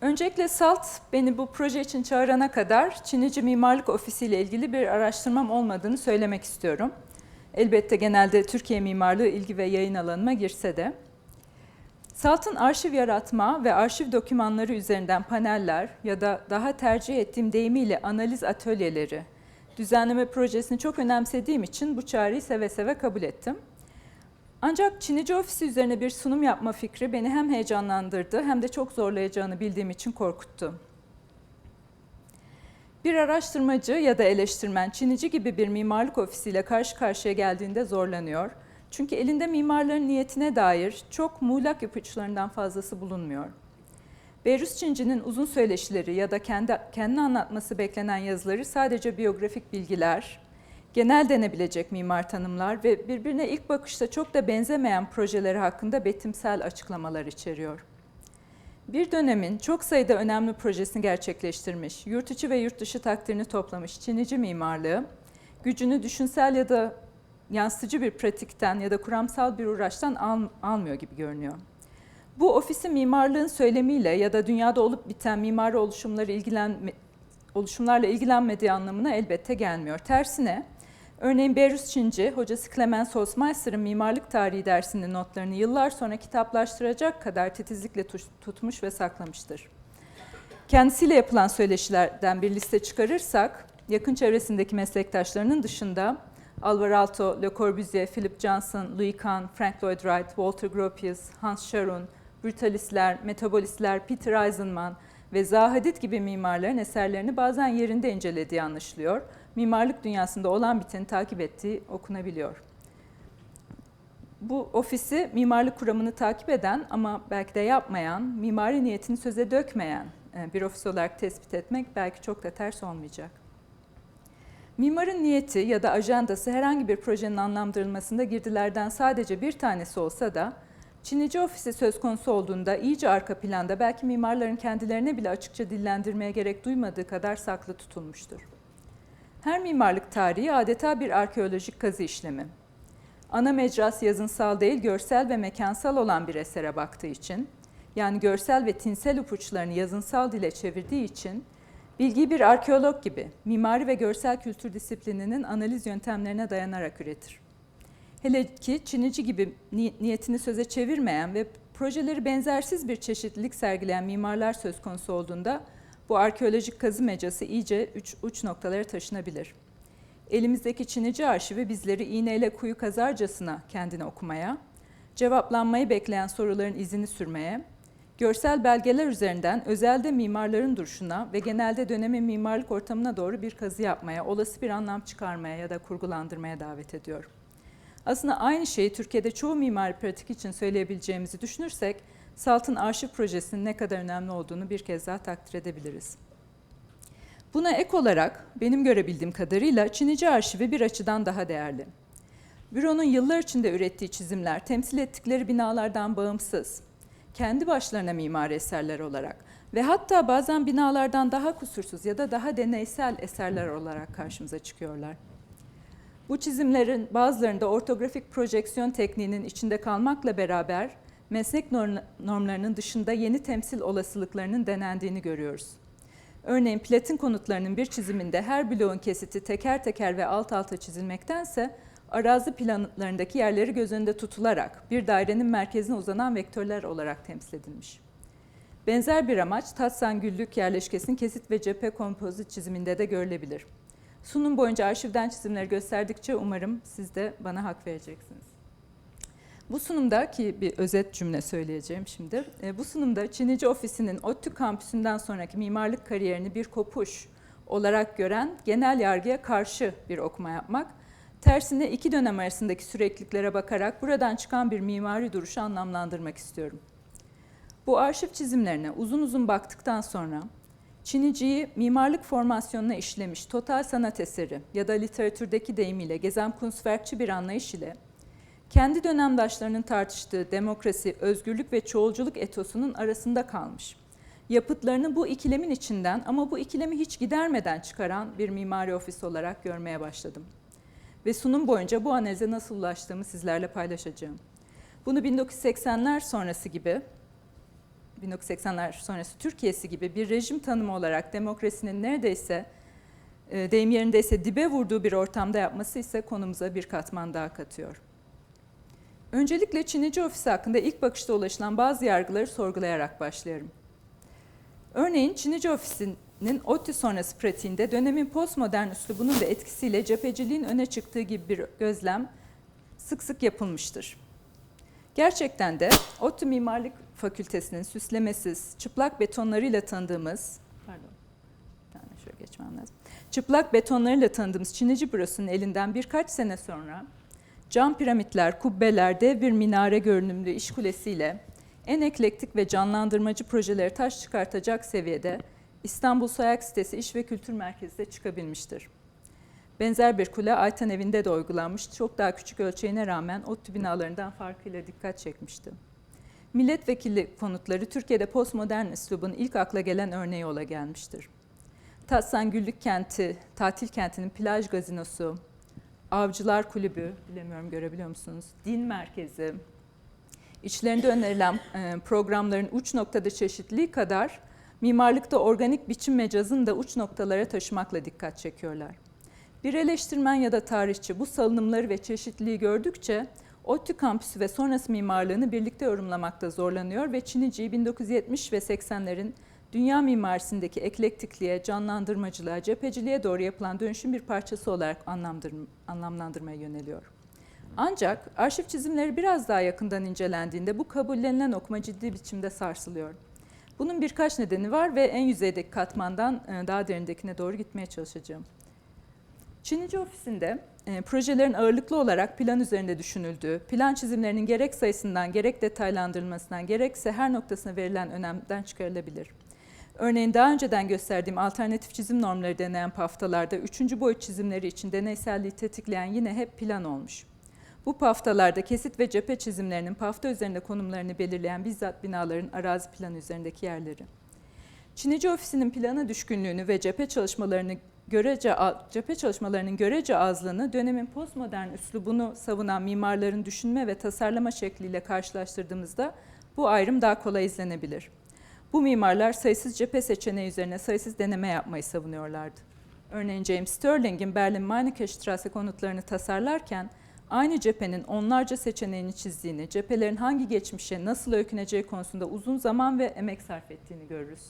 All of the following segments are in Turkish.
Öncelikle SALT beni bu proje için çağırana kadar Çinici Mimarlık Ofisi ile ilgili bir araştırmam olmadığını söylemek istiyorum. Elbette genelde Türkiye mimarlığı ilgi ve yayın alanıma girse de. SALT'ın arşiv yaratma ve arşiv dokümanları üzerinden paneller ya da daha tercih ettiğim deyimiyle analiz atölyeleri düzenleme projesini çok önemsediğim için bu çağrıyı seve seve kabul ettim. Ancak Çinici ofisi üzerine bir sunum yapma fikri beni hem heyecanlandırdı hem de çok zorlayacağını bildiğim için korkuttu. Bir araştırmacı ya da eleştirmen Çinici gibi bir mimarlık ofisiyle karşı karşıya geldiğinde zorlanıyor. Çünkü elinde mimarların niyetine dair çok muğlak ipuçlarından fazlası bulunmuyor. Beyrus Çinci'nin uzun söyleşileri ya da kendi kendini anlatması beklenen yazıları sadece biyografik bilgiler, genel denebilecek mimar tanımlar ve birbirine ilk bakışta çok da benzemeyen projeleri hakkında betimsel açıklamalar içeriyor. Bir dönemin çok sayıda önemli projesini gerçekleştirmiş, yurt içi ve yurt dışı takdirini toplamış Çinici mimarlığı, gücünü düşünsel ya da yansıtıcı bir pratikten ya da kuramsal bir uğraştan al, almıyor gibi görünüyor. Bu ofisi mimarlığın söylemiyle ya da dünyada olup biten mimari oluşumları ilgilenme, oluşumlarla ilgilenmediği anlamına elbette gelmiyor. Tersine Örneğin Berus Çinci, hocası Clemens Holzmeister'ın mimarlık tarihi dersinin notlarını yıllar sonra kitaplaştıracak kadar titizlikle tutmuş ve saklamıştır. Kendisiyle yapılan söyleşilerden bir liste çıkarırsak, yakın çevresindeki meslektaşlarının dışında Alvar Aalto, Le Corbusier, Philip Johnson, Louis Kahn, Frank Lloyd Wright, Walter Gropius, Hans Scharoun, Brutalistler, Metabolistler, Peter Eisenman ve Zahadit gibi mimarların eserlerini bazen yerinde incelediği anlaşılıyor mimarlık dünyasında olan biteni takip ettiği okunabiliyor. Bu ofisi mimarlık kuramını takip eden ama belki de yapmayan, mimari niyetini söze dökmeyen e, bir ofis olarak tespit etmek belki çok da ters olmayacak. Mimarın niyeti ya da ajandası herhangi bir projenin anlamlandırılmasında girdilerden sadece bir tanesi olsa da Çinici ofisi söz konusu olduğunda iyice arka planda belki mimarların kendilerine bile açıkça dillendirmeye gerek duymadığı kadar saklı tutulmuştur. Her mimarlık tarihi adeta bir arkeolojik kazı işlemi. Ana mecras yazınsal değil, görsel ve mekansal olan bir esere baktığı için, yani görsel ve tinsel ipuçlarını yazınsal dile çevirdiği için, bilgiyi bir arkeolog gibi mimari ve görsel kültür disiplininin analiz yöntemlerine dayanarak üretir. Hele ki Çinici gibi niyetini söze çevirmeyen ve projeleri benzersiz bir çeşitlilik sergileyen mimarlar söz konusu olduğunda bu arkeolojik kazı mecası iyice uç, uç noktalara taşınabilir. Elimizdeki Çinici arşivi bizleri iğneyle kuyu kazarcasına kendini okumaya, cevaplanmayı bekleyen soruların izini sürmeye, görsel belgeler üzerinden özelde mimarların duruşuna ve genelde dönemin mimarlık ortamına doğru bir kazı yapmaya, olası bir anlam çıkarmaya ya da kurgulandırmaya davet ediyor. Aslında aynı şeyi Türkiye'de çoğu mimari pratik için söyleyebileceğimizi düşünürsek, Salt'ın arşiv projesinin ne kadar önemli olduğunu bir kez daha takdir edebiliriz. Buna ek olarak benim görebildiğim kadarıyla Çinici arşivi bir açıdan daha değerli. Büronun yıllar içinde ürettiği çizimler temsil ettikleri binalardan bağımsız, kendi başlarına mimari eserler olarak ve hatta bazen binalardan daha kusursuz ya da daha deneysel eserler olarak karşımıza çıkıyorlar. Bu çizimlerin bazılarında ortografik projeksiyon tekniğinin içinde kalmakla beraber meslek normlarının dışında yeni temsil olasılıklarının denendiğini görüyoruz. Örneğin platin konutlarının bir çiziminde her bloğun kesiti teker teker ve alt alta çizilmektense arazi planlarındaki yerleri göz önünde tutularak bir dairenin merkezine uzanan vektörler olarak temsil edilmiş. Benzer bir amaç Tatsan Güllük yerleşkesinin kesit ve cephe kompozit çiziminde de görülebilir. Sunum boyunca arşivden çizimleri gösterdikçe umarım siz de bana hak vereceksiniz. Bu sunumda ki bir özet cümle söyleyeceğim şimdi. E, bu sunumda Çinici Ofisi'nin ODTÜ kampüsünden sonraki mimarlık kariyerini bir kopuş olarak gören genel yargıya karşı bir okuma yapmak, tersine iki dönem arasındaki sürekliliklere bakarak buradan çıkan bir mimari duruşu anlamlandırmak istiyorum. Bu arşiv çizimlerine uzun uzun baktıktan sonra Çiniciyi mimarlık formasyonuna işlemiş total sanat eseri ya da literatürdeki deyimiyle Gesamtkunstwerkçi bir anlayış ile kendi dönemdaşlarının tartıştığı demokrasi, özgürlük ve çoğulculuk etosunun arasında kalmış. Yapıtlarını bu ikilemin içinden ama bu ikilemi hiç gidermeden çıkaran bir mimari ofis olarak görmeye başladım. Ve sunum boyunca bu analize nasıl ulaştığımı sizlerle paylaşacağım. Bunu 1980'ler sonrası gibi 1980'ler sonrası Türkiye'si gibi bir rejim tanımı olarak demokrasinin neredeyse e, deyim yerindeyse dibe vurduğu bir ortamda yapması ise konumuza bir katman daha katıyor. Öncelikle Çinici ofisi hakkında ilk bakışta ulaşılan bazı yargıları sorgulayarak başlayalım. Örneğin Çinici ofisinin ODTÜ sonrası pratiğinde dönemin postmodern üslubunun da etkisiyle cepheciliğin öne çıktığı gibi bir gözlem sık sık yapılmıştır. Gerçekten de ODTÜ Mimarlık Fakültesi'nin süslemesiz, çıplak betonlarıyla tanıdığımız, pardon, bir şöyle geçmem lazım. Çıplak betonlarıyla tanıdığımız Çinici bürosunun elinden birkaç sene sonra cam piramitler, kubbeler, dev bir minare görünümlü iş kulesiyle en eklektik ve canlandırmacı projeleri taş çıkartacak seviyede İstanbul Soyak Sitesi İş ve Kültür Merkezi'de çıkabilmiştir. Benzer bir kule Aytan evinde de uygulanmış, çok daha küçük ölçeğine rağmen ODTÜ binalarından farkıyla dikkat çekmişti. Milletvekili konutları Türkiye'de postmodern üslubun ilk akla gelen örneği ola gelmiştir. Tatsan Güllük Kenti, tatil kentinin plaj gazinosu, Avcılar Kulübü, bilemiyorum görebiliyor musunuz, din merkezi, içlerinde önerilen e, programların uç noktada çeşitliliği kadar mimarlıkta organik biçim mecazını da uç noktalara taşımakla dikkat çekiyorlar. Bir eleştirmen ya da tarihçi bu salınımları ve çeşitliliği gördükçe ODTÜ kampüsü ve sonrası mimarlığını birlikte yorumlamakta zorlanıyor ve Çinici'yi 1970 ve 80'lerin dünya mimarisindeki eklektikliğe, canlandırmacılığa, cepheciliğe doğru yapılan dönüşüm bir parçası olarak anlamlandırmaya yöneliyor. Ancak arşiv çizimleri biraz daha yakından incelendiğinde bu kabullenilen okuma ciddi biçimde sarsılıyor. Bunun birkaç nedeni var ve en yüzeydeki katmandan daha derindekine doğru gitmeye çalışacağım. Çinici ofisinde e, projelerin ağırlıklı olarak plan üzerinde düşünüldüğü, plan çizimlerinin gerek sayısından, gerek detaylandırılmasından, gerekse her noktasına verilen önemden çıkarılabilir. Örneğin daha önceden gösterdiğim alternatif çizim normları deneyen paftalarda üçüncü boyut çizimleri için deneyselliği tetikleyen yine hep plan olmuş. Bu paftalarda kesit ve cephe çizimlerinin pafta üzerinde konumlarını belirleyen bizzat binaların arazi planı üzerindeki yerleri. Çinici ofisinin plana düşkünlüğünü ve cephe çalışmalarını görece cephe çalışmalarının görece azlığını dönemin postmodern üslubunu savunan mimarların düşünme ve tasarlama şekliyle karşılaştırdığımızda bu ayrım daha kolay izlenebilir. Bu mimarlar sayısız cephe seçeneği üzerine sayısız deneme yapmayı savunuyorlardı. Örneğin James Sterling'in Berlin Meinecke konutlarını tasarlarken aynı cephenin onlarca seçeneğini çizdiğini, cephelerin hangi geçmişe nasıl öyküneceği konusunda uzun zaman ve emek sarf ettiğini görürüz.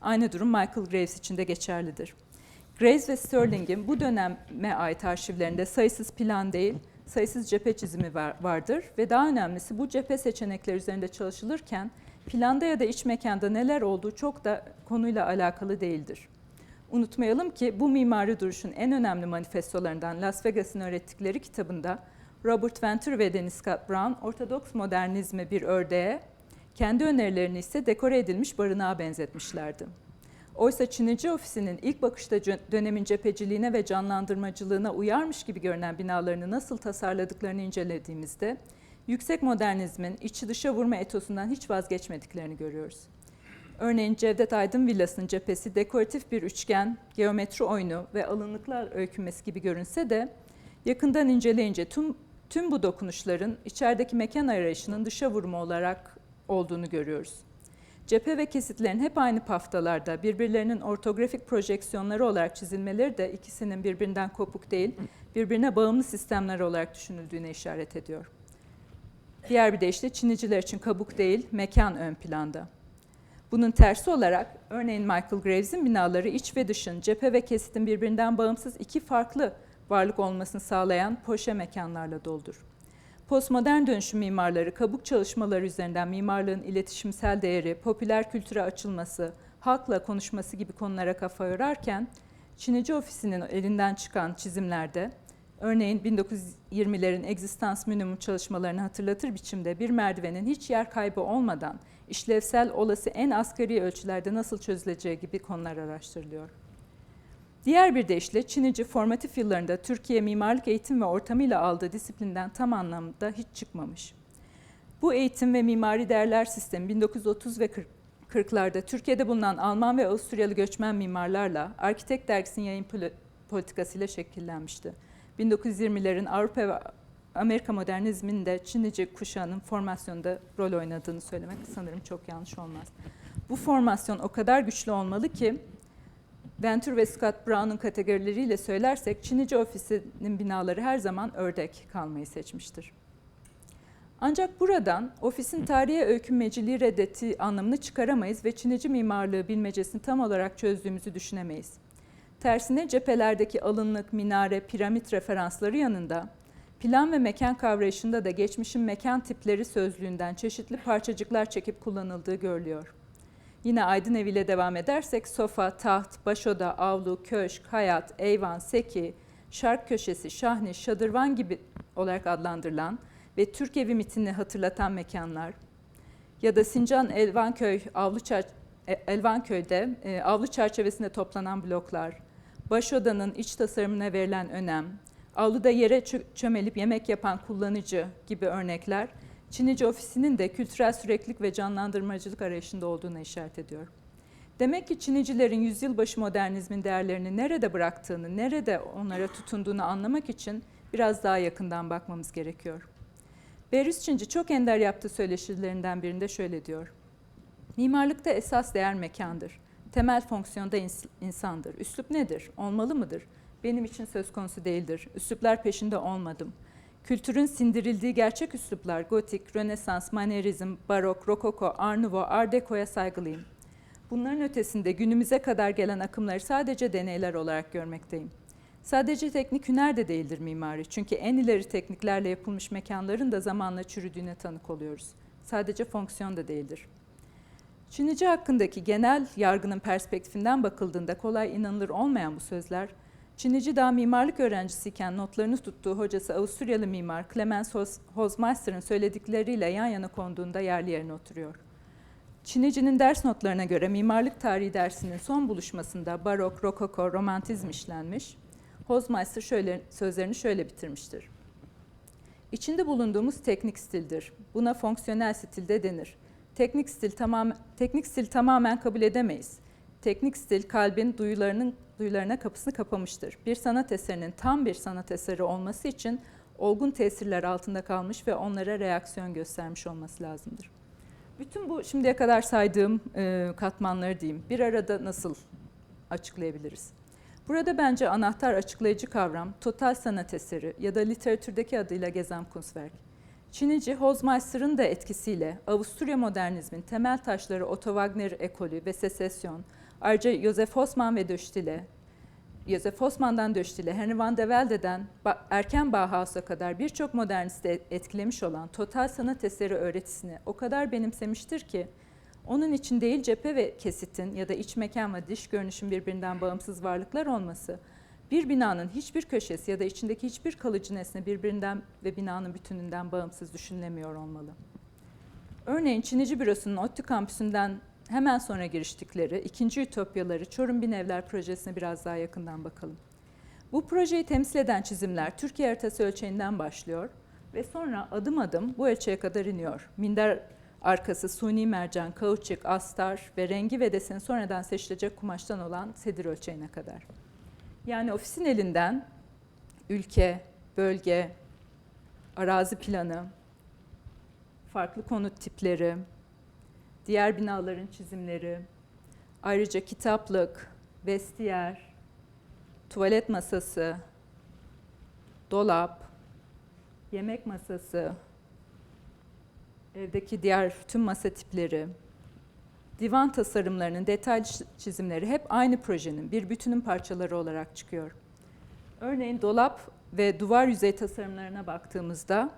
Aynı durum Michael Graves için de geçerlidir. Graves ve Sterling'in bu döneme ait arşivlerinde sayısız plan değil, sayısız cephe çizimi var, vardır ve daha önemlisi bu cephe seçenekleri üzerinde çalışılırken planda ya da iç mekanda neler olduğu çok da konuyla alakalı değildir. Unutmayalım ki bu mimari duruşun en önemli manifestolarından Las Vegas'ın öğrettikleri kitabında Robert Venturi ve Dennis Scott Brown ortodoks modernizme bir ördeğe, kendi önerilerini ise dekore edilmiş barınağa benzetmişlerdi. Oysa Çinici ofisinin ilk bakışta dönemin cepheciliğine ve canlandırmacılığına uyarmış gibi görünen binalarını nasıl tasarladıklarını incelediğimizde yüksek modernizmin içi dışa vurma etosundan hiç vazgeçmediklerini görüyoruz. Örneğin Cevdet Aydın Villası'nın cephesi dekoratif bir üçgen, geometri oyunu ve alınlıklar öykünmesi gibi görünse de yakından inceleyince tüm, tüm bu dokunuşların içerideki mekan arayışının dışa vurma olarak olduğunu görüyoruz. Cephe ve kesitlerin hep aynı paftalarda birbirlerinin ortografik projeksiyonları olarak çizilmeleri de ikisinin birbirinden kopuk değil, birbirine bağımlı sistemler olarak düşünüldüğüne işaret ediyor. Diğer bir deyişle Çiniciler için kabuk değil, mekan ön planda. Bunun tersi olarak örneğin Michael Graves'in binaları iç ve dışın, cephe ve kesitin birbirinden bağımsız iki farklı varlık olmasını sağlayan poşe mekanlarla doldur. Postmodern dönüşüm mimarları kabuk çalışmaları üzerinden mimarlığın iletişimsel değeri, popüler kültüre açılması, halkla konuşması gibi konulara kafa yorarken Çinici ofisinin elinden çıkan çizimlerde örneğin 1920'lerin egzistans minimum çalışmalarını hatırlatır biçimde bir merdivenin hiç yer kaybı olmadan işlevsel olası en asgari ölçülerde nasıl çözüleceği gibi konular araştırılıyor. Diğer bir deyişle Çinici formatif yıllarında Türkiye mimarlık eğitim ve ortamıyla aldığı disiplinden tam anlamda hiç çıkmamış. Bu eğitim ve mimari değerler sistemi 1930 ve 40'larda Türkiye'de bulunan Alman ve Avusturyalı göçmen mimarlarla Arkitek Dergisi'nin yayın politikasıyla şekillenmişti. 1920'lerin Avrupa ve Amerika modernizminde Çinici kuşağının formasyonda rol oynadığını söylemek sanırım çok yanlış olmaz. Bu formasyon o kadar güçlü olmalı ki Venture ve Scott Brown'un kategorileriyle söylersek Çinici ofisinin binaları her zaman ördek kalmayı seçmiştir. Ancak buradan ofisin tarihe öykünmeciliği reddettiği anlamını çıkaramayız ve Çinici mimarlığı bilmecesini tam olarak çözdüğümüzü düşünemeyiz. Tersine cephelerdeki alınlık, minare, piramit referansları yanında. Plan ve mekan kavrayışında da geçmişin mekan tipleri sözlüğünden çeşitli parçacıklar çekip kullanıldığı görülüyor. Yine Aydın Evi ile devam edersek sofa, taht, başoda, avlu, köşk, hayat, eyvan, seki, şark köşesi, şahni, şadırvan gibi olarak adlandırılan ve Türk evi mitini hatırlatan mekanlar. Ya da Sincan Elvanköy avlu çer- Elvanköy'de e, avlu çerçevesinde toplanan bloklar, başodanın iç tasarımına verilen önem, avluda yere çö- çömelip yemek yapan kullanıcı gibi örnekler Çinici ofisinin de kültürel süreklilik ve canlandırmacılık arayışında olduğuna işaret ediyor. Demek ki Çinicilerin yüzyılbaşı modernizmin değerlerini nerede bıraktığını, nerede onlara tutunduğunu anlamak için biraz daha yakından bakmamız gerekiyor. Behrüz Çinci çok ender yaptığı söyleşilerinden birinde şöyle diyor. Mimarlıkta esas değer mekandır. Temel fonksiyonda ins- insandır. Üslup nedir? Olmalı mıdır? Benim için söz konusu değildir. Üsluplar peşinde olmadım. Kültürün sindirildiği gerçek üsluplar gotik, rönesans, manierizm, barok, rokoko, art nouveau, art deco'ya saygılıyım. Bunların ötesinde günümüze kadar gelen akımları sadece deneyler olarak görmekteyim. Sadece teknik hüner de değildir mimari. Çünkü en ileri tekniklerle yapılmış mekanların da zamanla çürüdüğüne tanık oluyoruz. Sadece fonksiyon da değildir. Çinici hakkındaki genel yargının perspektifinden bakıldığında kolay inanılır olmayan bu sözler, Çinici daha mimarlık öğrencisiyken notlarını tuttuğu hocası Avusturyalı mimar Clemens Hosmeister'ın söyledikleriyle yan yana konduğunda yerli yerine oturuyor. Çinicinin ders notlarına göre mimarlık tarihi dersinin son buluşmasında barok, rokoko, romantizm işlenmiş. Hosmeister şöyle, sözlerini şöyle bitirmiştir. İçinde bulunduğumuz teknik stildir. Buna fonksiyonel stilde denir. Teknik stil tamam teknik stil tamamen kabul edemeyiz. Teknik stil kalbin duyularının duyularına kapısını kapamıştır. Bir sanat eserinin tam bir sanat eseri olması için olgun tesirler altında kalmış ve onlara reaksiyon göstermiş olması lazımdır. Bütün bu şimdiye kadar saydığım e, katmanları diyeyim bir arada nasıl açıklayabiliriz? Burada bence anahtar açıklayıcı kavram total sanat eseri ya da literatürdeki adıyla Gesamtkunstwerk. Çinici Hosmeister'ın da etkisiyle Avusturya modernizmin temel taşları Otto Wagner ekolü ve sesesyon, ayrıca Josef Haussmann ve Döstile, Josef Haussmann'dan Döstile, Henry van de Velde'den erken Bauhaus'a kadar birçok modernisti etkilemiş olan total sanat eseri öğretisini o kadar benimsemiştir ki onun için değil cephe ve kesitin ya da iç mekan ve dış görünüşün birbirinden bağımsız varlıklar olması, bir binanın hiçbir köşesi ya da içindeki hiçbir kalıcı nesne birbirinden ve binanın bütününden bağımsız düşünülemiyor olmalı. Örneğin Çinici Bürosu'nun ODTÜ kampüsünden hemen sonra giriştikleri ikinci Ütopyaları Çorum Binevler projesine biraz daha yakından bakalım. Bu projeyi temsil eden çizimler Türkiye haritası ölçeğinden başlıyor ve sonra adım adım bu ölçeğe kadar iniyor. Minder arkası suni mercan, kauçuk, astar ve rengi ve deseni sonradan seçilecek kumaştan olan sedir ölçeğine kadar. Yani ofisin elinden ülke, bölge, arazi planı, farklı konut tipleri, diğer binaların çizimleri, ayrıca kitaplık, vestiyer, tuvalet masası, dolap, yemek masası, evdeki diğer tüm masa tipleri, divan tasarımlarının detaylı çizimleri hep aynı projenin bir bütünün parçaları olarak çıkıyor. Örneğin dolap ve duvar yüzey tasarımlarına baktığımızda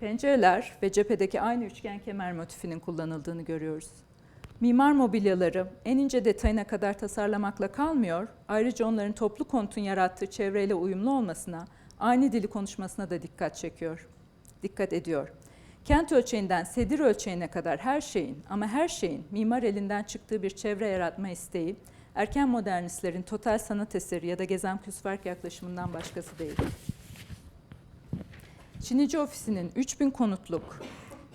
pencereler ve cephedeki aynı üçgen kemer motifinin kullanıldığını görüyoruz. Mimar mobilyaları en ince detayına kadar tasarlamakla kalmıyor, ayrıca onların toplu konutun yarattığı çevreyle uyumlu olmasına, aynı dili konuşmasına da dikkat çekiyor, dikkat ediyor. Kent ölçeğinden sedir ölçeğine kadar her şeyin ama her şeyin mimar elinden çıktığı bir çevre yaratma isteği, erken modernistlerin total sanat eseri ya da Gesamtkunstwerk yaklaşımından başkası değil. Çinici ofisinin 3000 konutluk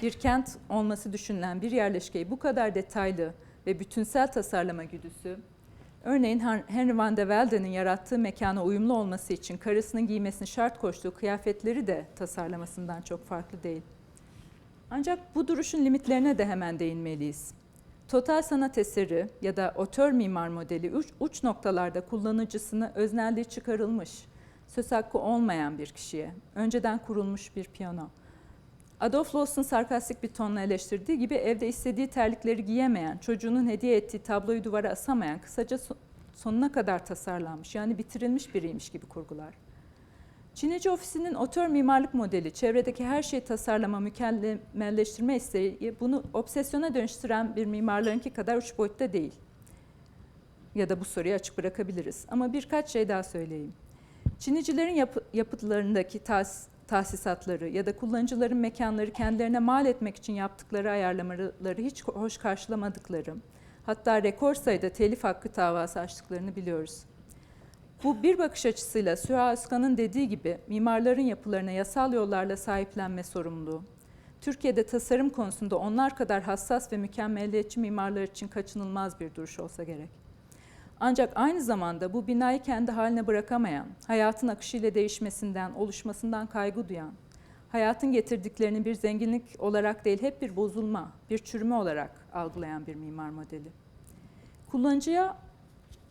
bir kent olması düşünülen bir yerleşkeyi bu kadar detaylı ve bütünsel tasarlama güdüsü Örneğin Henry van de Velde'nin yarattığı mekana uyumlu olması için karısının giymesini şart koştuğu kıyafetleri de tasarlamasından çok farklı değil. Ancak bu duruşun limitlerine de hemen değinmeliyiz. Total sanat eseri ya da otör mimar modeli uç, uç noktalarda kullanıcısını öznelliği çıkarılmış, söz hakkı olmayan bir kişiye, önceden kurulmuş bir piyano. Adolf Loos'un sarkastik bir tonla eleştirdiği gibi evde istediği terlikleri giyemeyen, çocuğunun hediye ettiği tabloyu duvara asamayan, kısaca sonuna kadar tasarlanmış yani bitirilmiş biriymiş gibi kurgular. Çinici ofisinin otör mimarlık modeli, çevredeki her şeyi tasarlama, mükemmelleştirme isteği bunu obsesyona dönüştüren bir mimarlarınki kadar uç boyutta değil. Ya da bu soruyu açık bırakabiliriz. Ama birkaç şey daha söyleyeyim. Çinicilerin yapı, yapıtlarındaki tas, tahsisatları ya da kullanıcıların mekanları kendilerine mal etmek için yaptıkları ayarlamaları hiç hoş karşılamadıkları, hatta rekor sayıda telif hakkı davası açtıklarını biliyoruz. Bu bir bakış açısıyla Süha Özkan'ın dediği gibi mimarların yapılarına yasal yollarla sahiplenme sorumluluğu, Türkiye'de tasarım konusunda onlar kadar hassas ve mükemmelliyetçi mimarlar için kaçınılmaz bir duruş olsa gerek. Ancak aynı zamanda bu binayı kendi haline bırakamayan, hayatın akışıyla değişmesinden, oluşmasından kaygı duyan, hayatın getirdiklerini bir zenginlik olarak değil hep bir bozulma, bir çürüme olarak algılayan bir mimar modeli. Kullanıcıya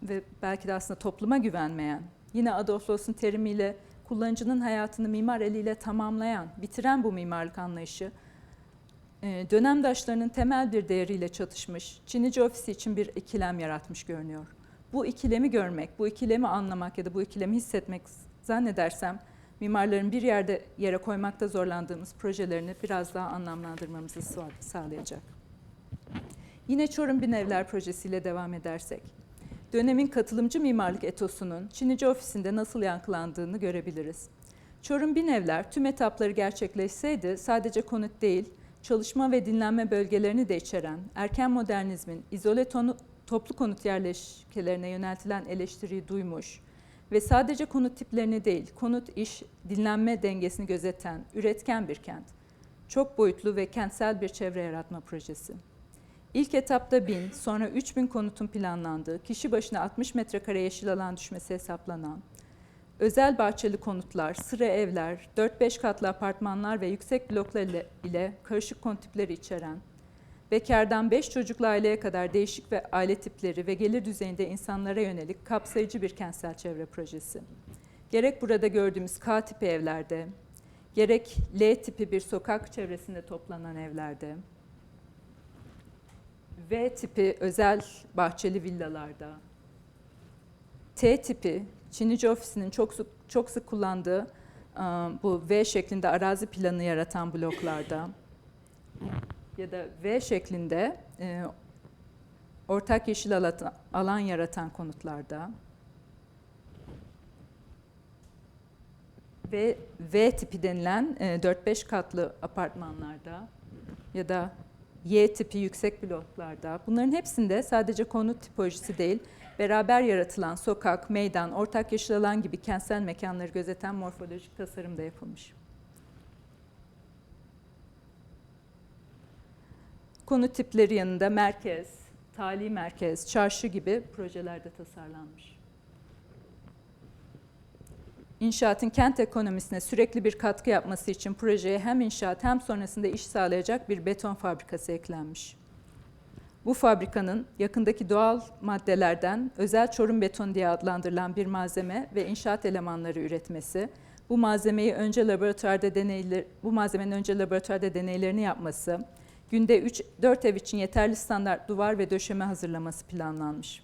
ve belki de aslında topluma güvenmeyen, yine Adolf Loos'un terimiyle kullanıcının hayatını mimar eliyle tamamlayan, bitiren bu mimarlık anlayışı, e, dönemdaşlarının temel bir değeriyle çatışmış, Çinici ofisi için bir ikilem yaratmış görünüyor. Bu ikilemi görmek, bu ikilemi anlamak ya da bu ikilemi hissetmek zannedersem mimarların bir yerde yere koymakta zorlandığımız projelerini biraz daha anlamlandırmamızı sağlayacak. Yine Çorum Bin Evler projesiyle devam edersek, dönemin katılımcı mimarlık etosunun Çinici ofisinde nasıl yankılandığını görebiliriz. Çorum Bin Evler tüm etapları gerçekleşseydi sadece konut değil, çalışma ve dinlenme bölgelerini de içeren erken modernizmin izole tonu, toplu konut yerleşkelerine yöneltilen eleştiriyi duymuş ve sadece konut tiplerini değil, konut iş, dinlenme dengesini gözeten üretken bir kent. Çok boyutlu ve kentsel bir çevre yaratma projesi. İlk etapta 1000, sonra 3000 konutun planlandığı, kişi başına 60 metrekare yeşil alan düşmesi hesaplanan, özel bahçeli konutlar, sıra evler, 4-5 katlı apartmanlar ve yüksek bloklar ile, ile karışık konut tipleri içeren, bekardan 5 çocuklu aileye kadar değişik ve aile tipleri ve gelir düzeyinde insanlara yönelik kapsayıcı bir kentsel çevre projesi. Gerek burada gördüğümüz K tipi evlerde, gerek L tipi bir sokak çevresinde toplanan evlerde, V tipi özel bahçeli villalarda, T tipi Çinici ofisinin çok sık, çok sık kullandığı bu V şeklinde arazi planı yaratan bloklarda ya da V şeklinde ortak yeşil alan yaratan konutlarda ve V tipi denilen 4-5 katlı apartmanlarda ya da Y tipi yüksek bloklarda bunların hepsinde sadece konut tipolojisi değil, beraber yaratılan sokak, meydan, ortak yeşil alan gibi kentsel mekanları gözeten morfolojik tasarım da yapılmış. Konut tipleri yanında merkez, tali merkez, çarşı gibi projelerde tasarlanmış. İnşaatın kent ekonomisine sürekli bir katkı yapması için projeye hem inşaat hem sonrasında iş sağlayacak bir beton fabrikası eklenmiş. Bu fabrikanın yakındaki doğal maddelerden özel çorum beton diye adlandırılan bir malzeme ve inşaat elemanları üretmesi, bu malzemeyi önce laboratuvarda deneyler, bu malzemenin önce laboratuvarda deneylerini yapması, günde 3-4 ev için yeterli standart duvar ve döşeme hazırlaması planlanmış.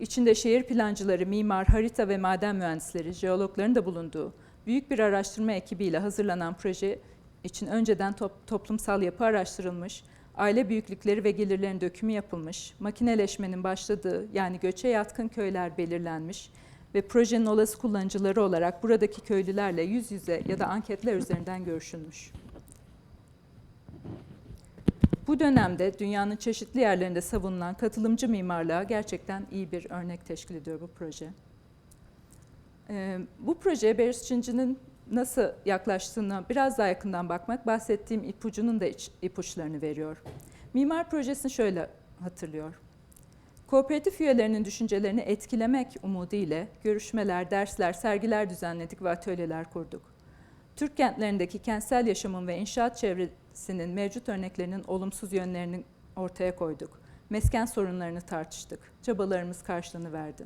İçinde şehir plancıları, mimar, harita ve maden mühendisleri, jeologların da bulunduğu büyük bir araştırma ekibiyle hazırlanan proje için önceden top, toplumsal yapı araştırılmış, aile büyüklükleri ve gelirlerin dökümü yapılmış, makineleşmenin başladığı yani göçe yatkın köyler belirlenmiş ve projenin olası kullanıcıları olarak buradaki köylülerle yüz yüze ya da anketler üzerinden görüşülmüş. Bu dönemde dünyanın çeşitli yerlerinde savunulan katılımcı mimarlığa gerçekten iyi bir örnek teşkil ediyor bu proje. Ee, bu projeye Beris Çıncı'nın nasıl yaklaştığını biraz daha yakından bakmak bahsettiğim ipucunun da ipuçlarını veriyor. Mimar projesini şöyle hatırlıyor. Kooperatif üyelerinin düşüncelerini etkilemek umudu ile görüşmeler, dersler, sergiler düzenledik ve atölyeler kurduk. Türk kentlerindeki kentsel yaşamın ve inşaat çevresinin mevcut örneklerinin olumsuz yönlerini ortaya koyduk. Mesken sorunlarını tartıştık. Çabalarımız karşılığını verdi.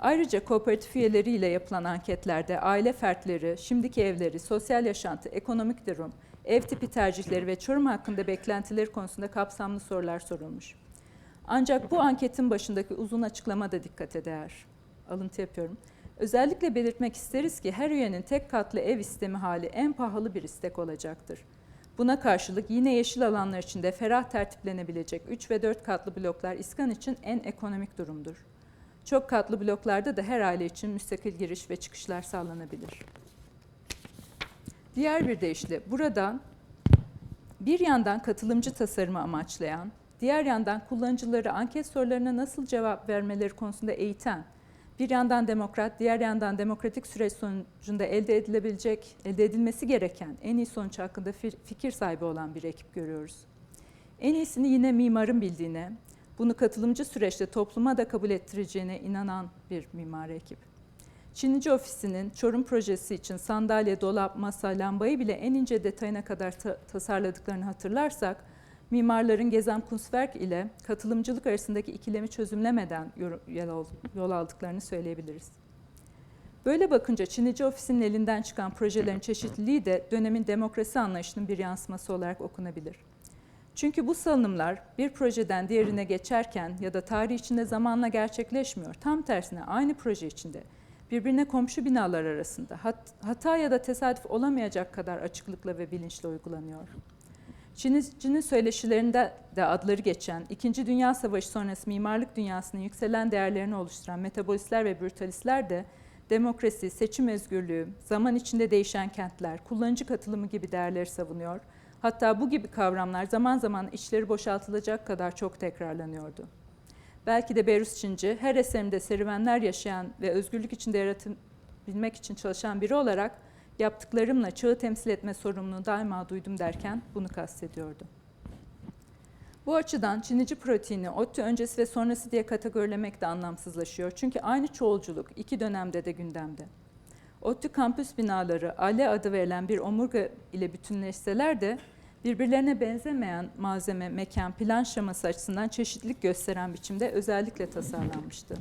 Ayrıca kooperatif üyeleriyle yapılan anketlerde aile fertleri, şimdiki evleri, sosyal yaşantı, ekonomik durum, ev tipi tercihleri ve Çorum hakkında beklentileri konusunda kapsamlı sorular sorulmuş. Ancak bu anketin başındaki uzun açıklama da dikkate değer. Alıntı yapıyorum. Özellikle belirtmek isteriz ki her üyenin tek katlı ev istemi hali en pahalı bir istek olacaktır. Buna karşılık yine yeşil alanlar içinde ferah tertiplenebilecek 3 ve 4 katlı bloklar iskan için en ekonomik durumdur. Çok katlı bloklarda da her aile için müstakil giriş ve çıkışlar sağlanabilir. Diğer bir deyişle buradan bir yandan katılımcı tasarımı amaçlayan, diğer yandan kullanıcıları anket sorularına nasıl cevap vermeleri konusunda eğiten, bir yandan demokrat, diğer yandan demokratik süreç sonucunda elde edilebilecek, elde edilmesi gereken en iyi sonuç hakkında fikir sahibi olan bir ekip görüyoruz. En iyisini yine mimarın bildiğine, bunu katılımcı süreçte topluma da kabul ettireceğine inanan bir mimari ekip. Çinici ofisinin Çorum projesi için sandalye, dolap, masa, lambayı bile en ince detayına kadar ta- tasarladıklarını hatırlarsak, mimarların Gezem Kunstwerk ile katılımcılık arasındaki ikilemi çözümlemeden yol aldıklarını söyleyebiliriz. Böyle bakınca Çinici ofisinin elinden çıkan projelerin çeşitliliği de dönemin demokrasi anlayışının bir yansıması olarak okunabilir. Çünkü bu salınımlar bir projeden diğerine geçerken ya da tarih içinde zamanla gerçekleşmiyor. Tam tersine aynı proje içinde birbirine komşu binalar arasında hat, hata ya da tesadüf olamayacak kadar açıklıkla ve bilinçle uygulanıyor. Çin'in söyleşilerinde de adları geçen, İkinci Dünya Savaşı sonrası mimarlık dünyasının yükselen değerlerini oluşturan metabolistler ve brutalistler de demokrasi, seçim özgürlüğü, zaman içinde değişen kentler, kullanıcı katılımı gibi değerleri savunuyor. Hatta bu gibi kavramlar zaman zaman içleri boşaltılacak kadar çok tekrarlanıyordu. Belki de Berus Çinci her eserimde serüvenler yaşayan ve özgürlük içinde yaratabilmek için çalışan biri olarak yaptıklarımla çağı temsil etme sorumluluğunu daima duydum derken bunu kastediyordu. Bu açıdan Çinici proteini ODTÜ öncesi ve sonrası diye kategorilemek de anlamsızlaşıyor. Çünkü aynı çoğulculuk iki dönemde de gündemde. ODTÜ kampüs binaları ALE adı verilen bir omurga ile bütünleşseler de birbirlerine benzemeyen malzeme, mekan, plan şeması açısından çeşitlilik gösteren biçimde özellikle tasarlanmıştı.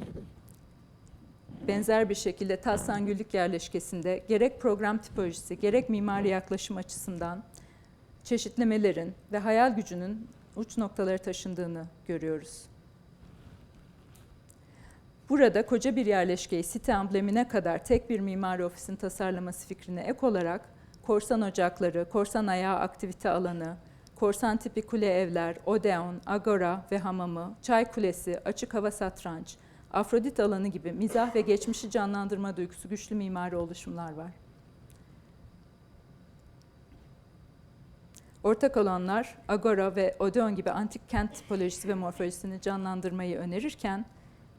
Benzer bir şekilde Taslangüllük yerleşkesinde gerek program tipolojisi, gerek mimari yaklaşım açısından çeşitlemelerin ve hayal gücünün uç noktaları taşındığını görüyoruz. Burada koca bir yerleşkeyi site amblemine kadar tek bir mimari ofisin tasarlaması fikrine ek olarak korsan ocakları, korsan ayağı aktivite alanı, korsan tipi kule evler, odeon, agora ve hamamı, çay kulesi, açık hava satranç, Afrodit alanı gibi mizah ve geçmişi canlandırma duygusu güçlü mimari oluşumlar var. Ortak alanlar Agora ve Odeon gibi antik kent tipolojisi ve morfolojisini canlandırmayı önerirken,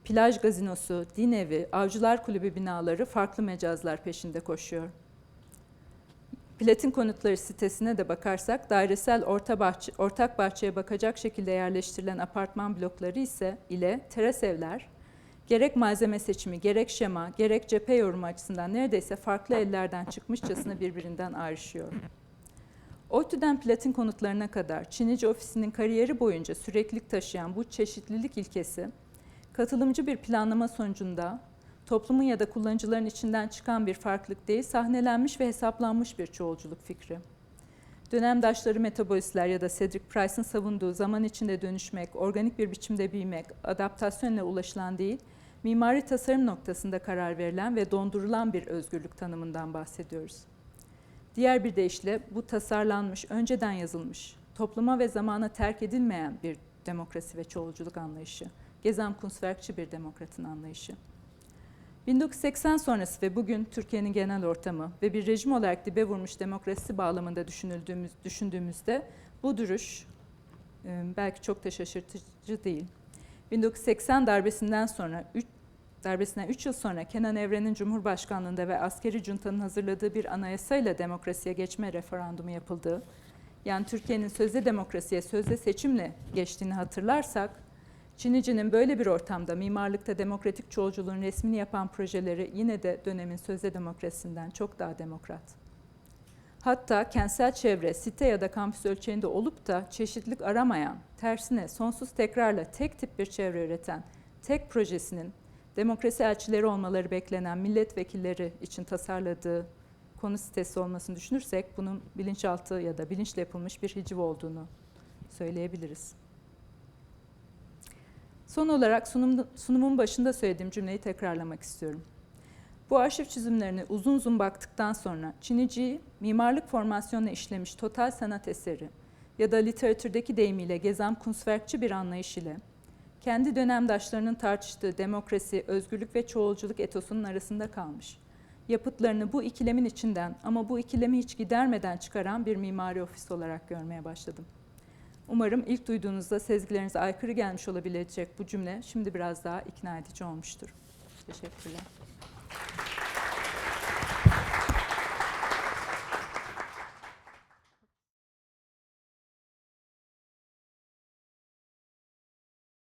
plaj gazinosu, din evi, avcılar kulübü binaları farklı mecazlar peşinde koşuyor. Platin konutları sitesine de bakarsak dairesel orta bahçe, ortak bahçeye bakacak şekilde yerleştirilen apartman blokları ise ile teras evler gerek malzeme seçimi, gerek şema, gerek cephe yorumu açısından neredeyse farklı ellerden çıkmışçasına birbirinden ayrışıyor. ODTÜ'den platin konutlarına kadar Çinici ofisinin kariyeri boyunca süreklilik taşıyan bu çeşitlilik ilkesi, katılımcı bir planlama sonucunda toplumun ya da kullanıcıların içinden çıkan bir farklılık değil, sahnelenmiş ve hesaplanmış bir çoğulculuk fikri. Dönemdaşları metabolistler ya da Cedric Price'ın savunduğu zaman içinde dönüşmek, organik bir biçimde büyümek, adaptasyonla ulaşılan değil, mimari tasarım noktasında karar verilen ve dondurulan bir özgürlük tanımından bahsediyoruz. Diğer bir deyişle bu tasarlanmış, önceden yazılmış, topluma ve zamana terk edilmeyen bir demokrasi ve çoğulculuk anlayışı. Gezem Kunstwerkçi bir demokratın anlayışı. 1980 sonrası ve bugün Türkiye'nin genel ortamı ve bir rejim olarak dibe vurmuş demokrasi bağlamında düşünüldüğümüz, düşündüğümüzde bu duruş e, belki çok da şaşırtıcı değil. 1980 darbesinden sonra darbesinden 3 yıl sonra Kenan Evren'in Cumhurbaşkanlığında ve askeri juntanın hazırladığı bir anayasayla demokrasiye geçme referandumu yapıldığı, yani Türkiye'nin sözde demokrasiye, sözde seçimle geçtiğini hatırlarsak, Çinicinin böyle bir ortamda mimarlıkta demokratik çoğulculuğun resmini yapan projeleri yine de dönemin sözde demokrasisinden çok daha demokrat. Hatta kentsel çevre, site ya da kampüs ölçeğinde olup da çeşitlilik aramayan, tersine sonsuz tekrarla tek tip bir çevre üreten tek projesinin demokrasi elçileri olmaları beklenen milletvekilleri için tasarladığı konu sitesi olmasını düşünürsek bunun bilinçaltı ya da bilinçle yapılmış bir hiciv olduğunu söyleyebiliriz. Son olarak sunum, sunumun başında söylediğim cümleyi tekrarlamak istiyorum. Bu arşiv çizimlerine uzun uzun baktıktan sonra Çinici'yi mimarlık formasyonuna işlemiş total sanat eseri ya da literatürdeki deyimiyle Gesamtkunstwerkçi bir anlayış ile kendi dönemdaşlarının tartıştığı demokrasi, özgürlük ve çoğulculuk etosunun arasında kalmış. Yapıtlarını bu ikilemin içinden ama bu ikilemi hiç gidermeden çıkaran bir mimari ofis olarak görmeye başladım. Umarım ilk duyduğunuzda sezgilerinize aykırı gelmiş olabilecek bu cümle şimdi biraz daha ikna edici olmuştur. Teşekkürler.